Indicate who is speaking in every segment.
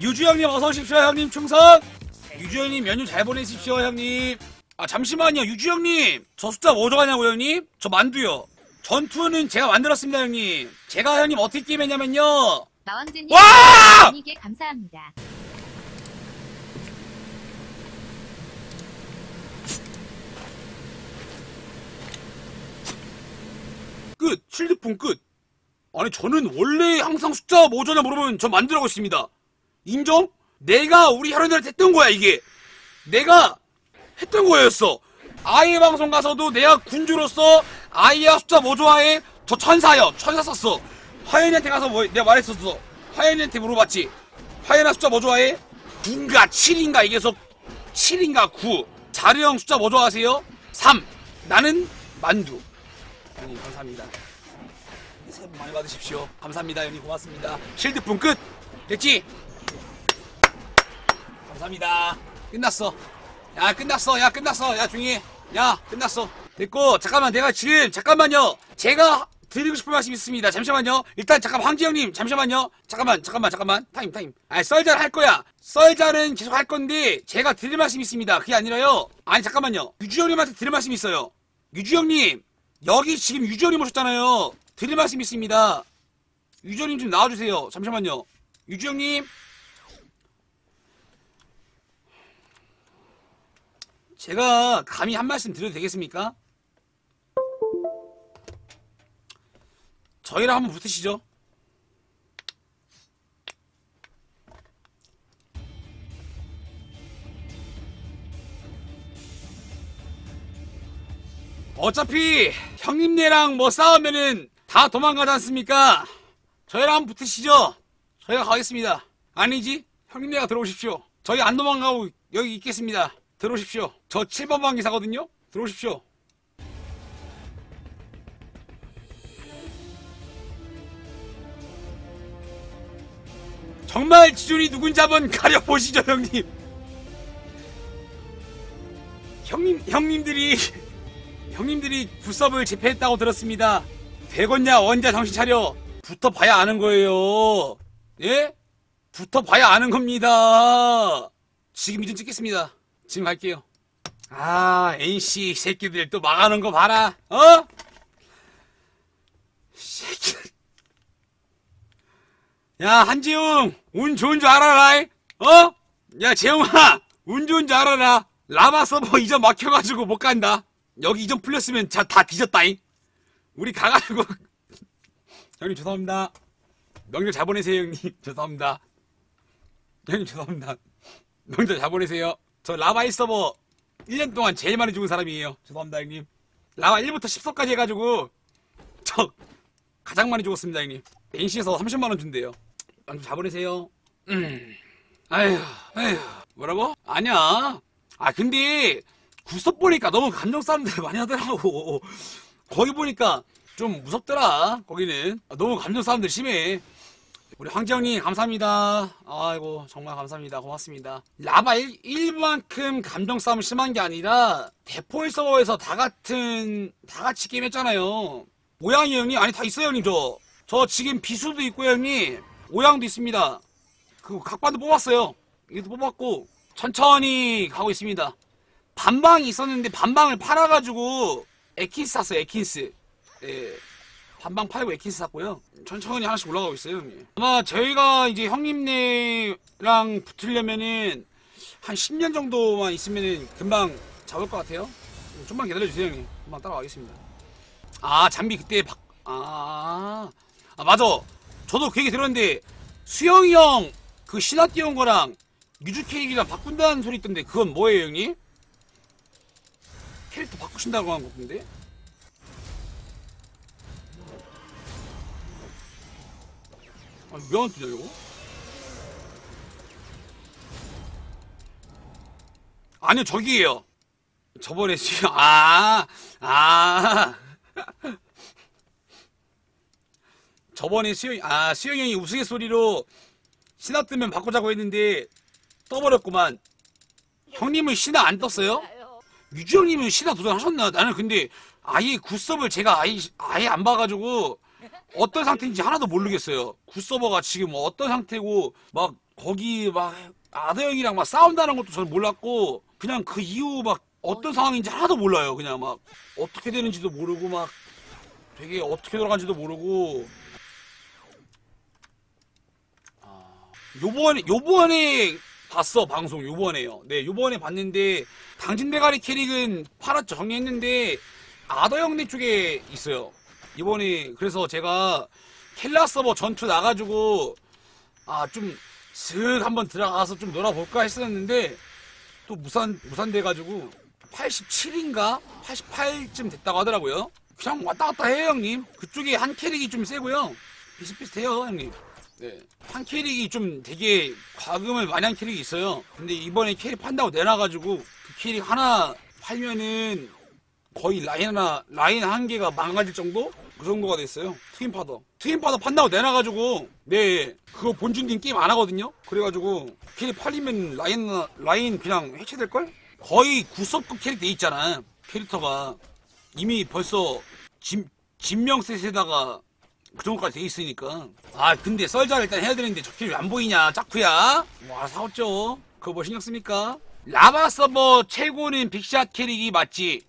Speaker 1: 유주 형님 어서 오십시오 형님. 충성! 유주 형님 연휴 잘 보내십시오 형님. 아 잠시만요. 유주 형님 저 숫자 뭐 좋아하냐고 형님? 저 만두요. 전투는 제가 만들었습니다 형님. 제가 형님 어떻게 게임했냐면요.
Speaker 2: 마왕제님
Speaker 1: 와!
Speaker 2: 이게 감사합니다.
Speaker 1: 끝. 실드폰 끝. 아니 저는 원래 항상 숫자 뭐 좋아냐 물어보면 저 만들라고 했습니다 인정? 내가 우리 혈연들한테 했던 거야 이게. 내가 했던 거였어. 아이의 방송 가서도 내가 군주로서 아이야 숫자 뭐 좋아해? 저 천사요 천사 썼어. 화연이한테 가서 뭐 내가 말했었어. 화연이한테 물어봤지. 화연아 숫자 뭐 좋아해? 9인가 7인가? 이게서 7인가? 9 자르형 숫자 뭐 좋아하세요? 3 나는 만두. 형님 감사합니다. 새해 복 많이 받으십시오. 감사합니다 형님. 고맙습니다. 실드품 끝. 됐지? 감사합니다. 끝났어. 야 끝났어. 야 끝났어. 야 중이. 야 끝났어. 됐고 잠깐만. 내가 지금 잠깐만요. 제가 드리고 싶은 말씀 있습니다. 잠시만요. 일단 잠깐 황지 형님 잠시만요. 잠깐만 잠깐만 잠깐만. 타임 타임. 아니 썰잘 할 거야. 썰잘은 계속 할 건데 제가 드릴 말씀 있습니다. 그게 아니라요. 아니 잠깐만요. 유주 형님한테 드릴 말씀 있어요. 유주 형님 여기 지금 유주 형님 오셨잖아요. 드릴 말씀 있습니다. 유주 형님 좀 나와주세요. 잠시만요. 유주 형님 제가 감히 한 말씀 드려도 되겠습니까? 저희랑 한번 붙으시죠. 어차피 형님네랑 뭐 싸우면은 다 도망가지 않습니까? 저희랑 한번 붙으시죠. 저희가 가겠습니다. 아니지? 형님네가 들어오십시오. 저희 안 도망가고 여기 있겠습니다. 들어오십시오. 저 7번 방 기사거든요. 들어오십시오. 정말 지존이 누군지 한번 가려보시죠, 형님. 형님, 형님들이, 형님들이 부섭을 집회했다고 들었습니다. 되겠냐, 원자 정신 차려. 붙어 봐야 아는 거예요. 예? 붙어 봐야 아는 겁니다. 지금 이좀 찍겠습니다. 지금 갈게요. 아, NC 새끼들 또 망하는 거 봐라. 어? 새끼. 야, 한지웅, 운 좋은 줄 알아라. 이? 어? 야, 재웅아, 운 좋은 줄 알아라. 라마 서버 이전 막혀가지고 못 간다. 여기 이전 풀렸으면 자, 다 뒤졌다잉. 우리 가가지고. 형님, 죄송합니다. 명절 잘 보내세요, 형님. 죄송합니다. 형님, 죄송합니다. 명절 잘 보내세요. 저 라바 1서버 1년 동안 제일 많이 죽은 사람이에요. 죄송합니다, 형님. 라바 1부터 10서까지 해가지고 저 가장 많이 죽었습니다, 형님. NC에서 30만원 준대요. 잘 보내세요. 음. 아휴, 아휴. 뭐라고? 아니야. 아, 근데 구석 보니까 너무 감정 싸움들 많이 하더라고. 거기 보니까 좀 무섭더라, 거기는. 아, 너무 감정 싸움들 심해. 우리 황지영님 감사합니다. 아이고 정말 감사합니다. 고맙습니다. 라바 1, 1만큼 감정 싸움 심한 게 아니라 대포일 서버에서 다 같은 다 같이 게임 했잖아요. 오양이 형님 아니 다 있어요 형님 저. 저 지금 비수도 있고요 형님. 오양도 있습니다. 그 각반도 뽑았어요. 이것도 뽑았고 천천히 가고 있습니다. 반방이 있었는데 반방을 팔아가지고 에킨스 샀어요 에킨스. 예. 반방 팔고 에킨스 샀고요. 천천히 하나씩 올라가고 있어요, 형님. 아마 저희가 이제 형님네랑 붙으려면은 한 10년 정도만 있으면은 금방 잡을 것 같아요. 좀만 기다려주세요, 형님. 금방 따라가겠습니다. 아, 잠비 그때 박, 아, 아, 맞아. 저도 그 얘기 들었는데, 수영이 형, 그 신화 띄운 거랑 유주 케이크랑 바꾼다는 소리 있던데, 그건 뭐예요, 형님? 캐릭터 바꾸신다고 한 건데? 아, 왜안 뜨냐, 이거? 아니요, 저기에요. 저번에 수영, 아, 아. 저번에 수영, 아, 수영 형이 우스갯소리로 신화 뜨면 바꾸자고 했는데 떠버렸구만. 형님은 신화 안 떴어요? 유주 형님은 신화 도전하셨나? 나는 근데 아예 굿섭을 제가 아예, 아예 안 봐가지고 어떤 상태인지 하나도 모르겠어요. 굿서버가 지금 어떤 상태고 막 거기 막 아더 형이랑 막 싸운다는 것도 저는 몰랐고 그냥 그 이후 막 어떤 상황인지 하나도 몰라요. 그냥 막 어떻게 되는지도 모르고 막 되게 어떻게 돌아간지도 모르고 아, 요번에 요번에 봤어 방송 요번에요. 네 요번에 봤는데 당진 대가리 캐릭은 팔았죠 정리했는데 아더 형네 쪽에 있어요. 이번에 그래서 제가 켈라 서버 전투 나가지고 아 좀 슥 한번 들어가서 좀 놀아볼까 했었는데 또 무산 무산 돼가지고 87인가 88쯤 됐다고 하더라고요. 그냥 왔다 갔다 해요 형님. 그쪽에 한 캐릭이 좀 세고요. 비슷비슷해요 형님. 네. 한 캐릭이 좀 되게 과금을 많이 한 캐릭이 있어요. 근데 이번에 캐릭 판다고 내놔가지고 그 캐릭 하나 팔면은 거의 라인 하나, 라인 한 개가 망가질 정도? 그 정도가 됐어요. 트윈파더. 트윈파더 판다고 내놔가지고, 네, 그거 본준님 게임 안 하거든요? 그래가지고, 캐릭 팔리면 라인, 라인 그냥 해체될걸? 거의 구석급 캐릭 돼 있잖아. 캐릭터가. 이미 벌써 진, 진명셋에다가 그 정도까지 돼 있으니까. 아, 근데 썰자를 일단 해야 되는데 왜안 보이냐? 짜쿠야? 와, 사왔죠? 그거 뭐 신경 씁니까? 라바 서버 최고는 빅샷 캐릭이 맞지.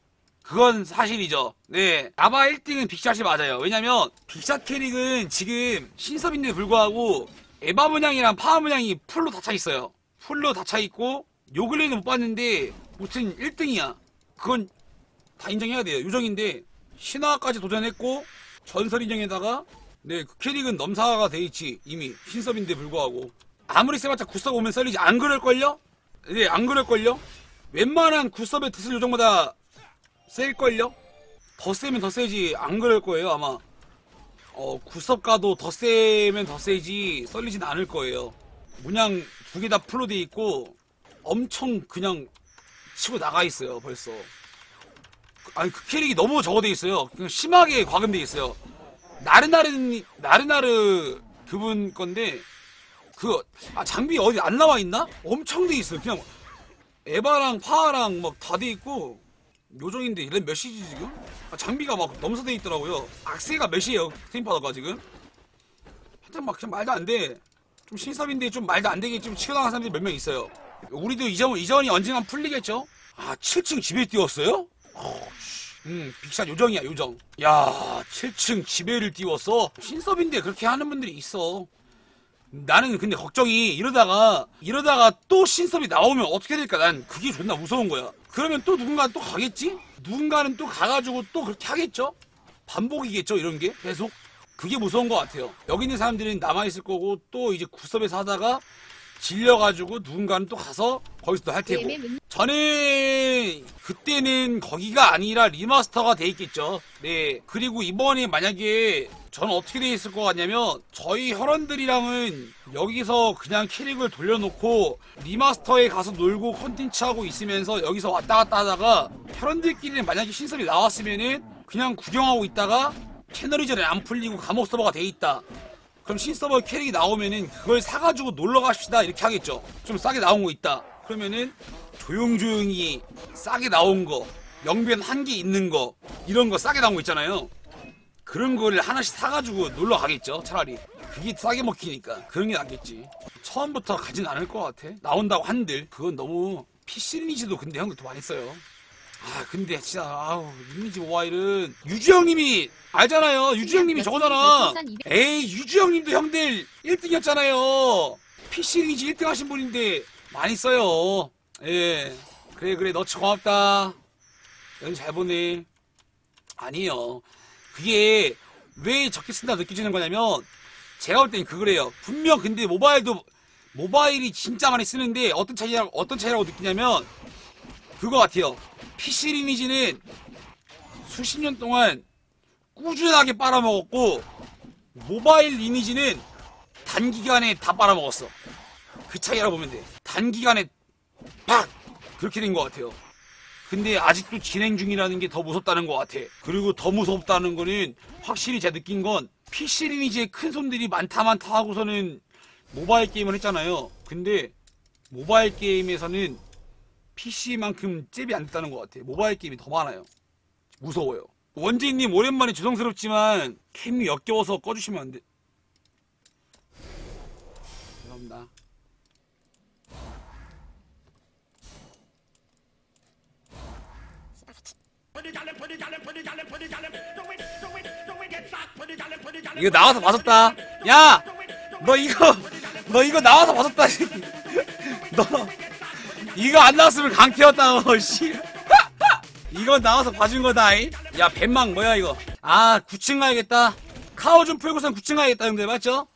Speaker 1: 그건 사실이죠. 네. 라바 1등은 빅샷이 맞아요. 왜냐면, 빅샷 캐릭은 지금 신섭인데 불구하고, 에바 문양이랑 파워 문양이 풀로 다 차 있어요. 풀로 다 차 있고, 요 근래는 못 봤는데, 무튼 1등이야. 그건 다 인정해야 돼요. 요정인데, 신화까지 도전했고, 전설 인정에다가, 네, 그 캐릭은 넘사가 돼 있지. 이미. 신섭인데 불구하고. 아무리 세봤자 굿섭 오면 썰리지. 안 그럴걸요? 네, 안 그럴걸요? 웬만한 굿섭의 드슬 요정보다 셀걸요? 더 세면 더 세지. 안 그럴 거예요 아마. 어 구섭 가도 더 세면 더 세지. 썰리진 않을 거예요. 문양 두 개 다 풀로 돼 있고 엄청 그냥 치고 나가 있어요 벌써. 아니 그 캐릭이 너무 적어 돼 있어요. 그냥 심하게 과금돼 있어요. 나르나르 나르나르 그분 건데 그 아, 장비 어디 안 나와 있나? 엄청 돼 있어요. 그냥 에바랑 파랑 막 다 돼 있고 요정인데 렌 몇이지 지금? 아, 장비가 막 넘사돼 있더라고요. 악세가 몇이에요? 스팀파더가 지금? 하여튼 막 그냥 말도 안 돼. 좀 신섭인데 좀 말도 안 되게 좀 치고나간 사람들이 몇 명 있어요. 우리도 이전, 이전이 언젠간 풀리겠죠? 아, 7층 집에 띄웠어요? 어, 씨. 음, 빅샷 요정이야, 요정. 야, 7층 지배를 띄웠어? 신섭인데 그렇게 하는 분들이 있어. 나는 근데 걱정이 이러다가 이러다가 또 신섭이 나오면 어떻게 될까 난 그게 존나 무서운 거야 그러면 또 누군가 또 가겠지? 누군가는 또 가가지고 또 그렇게 하겠죠? 반복이겠죠 이런 게? 계속? 그게 무서운 것 같아요. 여기 있는 사람들은 남아있을 거고 또 이제 구섭에서 하다가 질려가지고 누군가는 또 가서 거기서 또 할 테고. 저는 그때는 거기가 아니라 리마스터가 돼 있겠죠. 네. 그리고 이번에 만약에 저는 어떻게 돼 있을 것 같냐면 저희 혈원들이랑은 여기서 그냥 캐릭을 돌려놓고 리마스터에 가서 놀고 컨텐츠 하고 있으면서 여기서 왔다 갔다 하다가 혈원들끼리는 만약에 신설이 나왔으면은 그냥 구경하고 있다가 채널 이 전에 안 풀리고 감옥 서버가 돼 있다. 그럼 신서버 캐릭이 나오면은 그걸 사가지고 놀러 갑시다 이렇게 하겠죠. 좀 싸게 나온 거 있다. 그러면은 조용조용히 싸게 나온 거, 영변 한 개 있는 거 이런 거 싸게 나온 거 있잖아요. 그런 거를 하나씩 사가지고 놀러 가겠죠. 차라리 그게 싸게 먹히니까 그런 게 낫겠지. 처음부터 가진 않을 것 같아. 나온다고 한들 그건 너무 PC 리니지도 근데 형들 도 많이 써요. 아 근데 진짜 아우 리니지 모바일은 유주 형님이 알잖아요. 유주 형님이 저거잖아. 에이 유주 형님도 형들 1등이었잖아요. PC 리니지 1등 하신 분인데 많이 써요. 예. 그래 그래 너치 고맙다. 연잘 보내. 아니에요. 그게 왜 적게 쓴다 느껴지는 거냐면 제가 볼 땐 그거래요. 분명 근데 모바일도 모바일이 진짜 많이 쓰는데 어떤 차이라고 어떤 차이라고 느끼냐면 그거 같아요. PC 리니지는 수십 년 동안 꾸준하게 빨아먹었고 모바일 리니지는 단기간에 다 빨아먹었어. 그 차이라고 보면 돼. 단기간에 팍 그렇게 된 것 같아요. 근데 아직도 진행 중이라는 게 더 무섭다는 것 같아. 그리고 더 무섭다는 거는 확실히 제가 느낀 건 PC 리니지에 큰 손들이 많다 많다 하고서는 모바일 게임을 했잖아요. 근데 모바일 게임에서는 PC만큼 잽이 안 됐다는 것 같아. 모바일 게임이 더 많아요. 무서워요. 원진님 오랜만에 죄송스럽지만 캠이 역겨워서 꺼주시면 안 돼. 죄송합니다. 이거 나와서 봐줬다. 야, 너 이거 너 이거 나와서 봐줬다. 너 이거 안 나왔으면 강태였다. 너 씨. 이건 나와서 봐준 거다. 이. 야, 뱀망 뭐야 이거? 아, 9층 가야겠다. 카오 좀 풀고선 9층 가야겠다, 형들 맞죠?